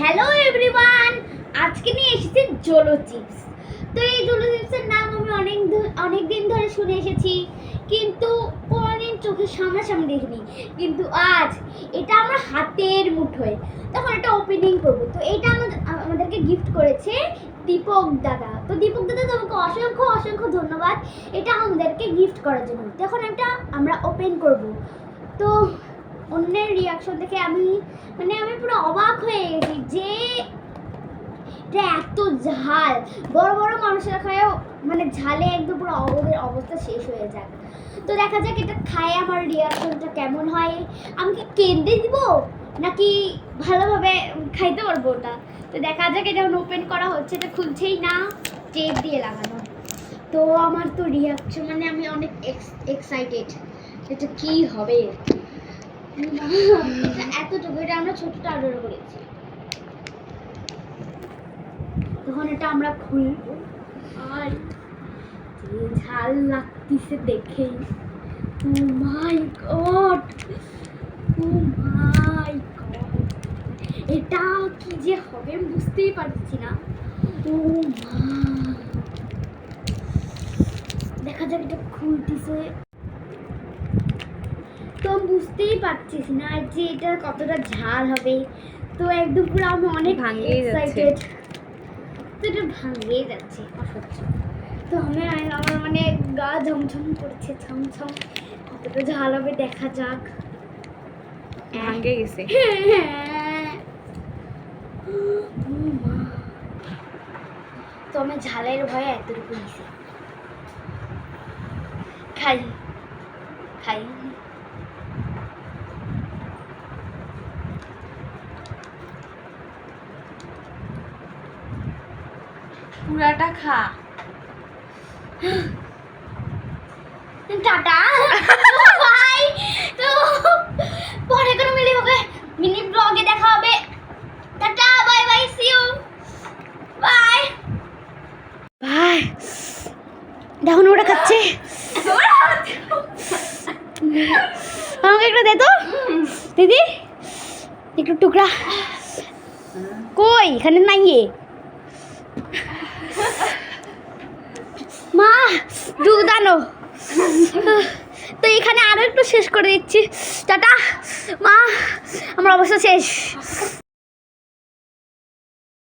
Hello everyone আজকে নিয়ে এসেছি জোলো চিপস তো এই জোলো চিপসের নাম আমি অনেক অনেক দিন ধরে শুনে এসেছি, কিন্তু কোনোদিন চোখের সামনাসামনি দেখিনি। কিন্তু আজ এটা আমার হাতের মুঠোয়। তখন এটা ওপেনিং করব। তো এটা আমাদের আমাদেরকে গিফট করেছে দীপক দাদা। তো দীপক দাদা, তোমাকে অসংখ্য অসংখ্য ধন্যবাদ। এটা আমাদেরকে গিফট করার জন্য। তখন এটা আমরা ওপেন করব। তো অন্যের রিয়াকশন দেখে আমি মানে আমি পুরো অবাক হয়ে গেছি যে এটা এত ঝাল। বড় বড় মানুষেরা খায়ও মানে ঝালে একদম পুরো অবস্থা শেষ হয়ে যায় তো দেখা যাক এটা খায় আমার রিয়াকশনটা কেমন হয়। আমি কি কেন্দ্রে দিব, নাকি ভালোভাবে খাইতে পারব ওটা? তো দেখা যাক এটা ওপেন করা হচ্ছে, এটা খুলছেই না টেপ দিয়ে লাগানো। তো আমার তো রিয়াকশন মানে আমি অনেক এক্সাইটেড এটা কি হবে এটা এতটুকু, এটা আমরা ছোটটা অর্ডার করেছি। তখন এটা আমরা আর ঝাল লাগতেছে দেখেই। Oh my god! Oh my god! এটা কি যে হবে বুঝতেই পারছি না। ও মা! দেখা যাক এটা খুলতেছে। বুঝতেই পারছিস না যে এটা কতটা ঝাল হবে। তো একদম পুরো আমি অনেক ভাঙিয়ে যাচ্ছে। এক্সাইটেড তো এটা ভাঙিয়ে যাচ্ছে অসহ্য। তো আমি আমি- আমার মানে গা ঝমঝম করছে ছমছম কতটা ঝাল হবে দেখা যাক। ভাঙ্গে গেছে। হ্যাঁ। তো আমি ঝালের ভয়ে এতটুকু নিছি। খাই খাই। পুরাটা খা। টাটা। বাই। তো পরে কোনো মিলে হবে। মিনি ব্লগে দেখা হবে। Tata bye bye see you bye. Bye. দেখুন ওটা খাচ্ছে। আমাকে একটু দে তো। দিদি একটু টুকরা। কই? এখানে নাই এ। মা, দুধ দানো তো এখানে আরও একটু শেষ করে দিচ্ছি। টাটা। মা, আমার অবস্থা শেষ।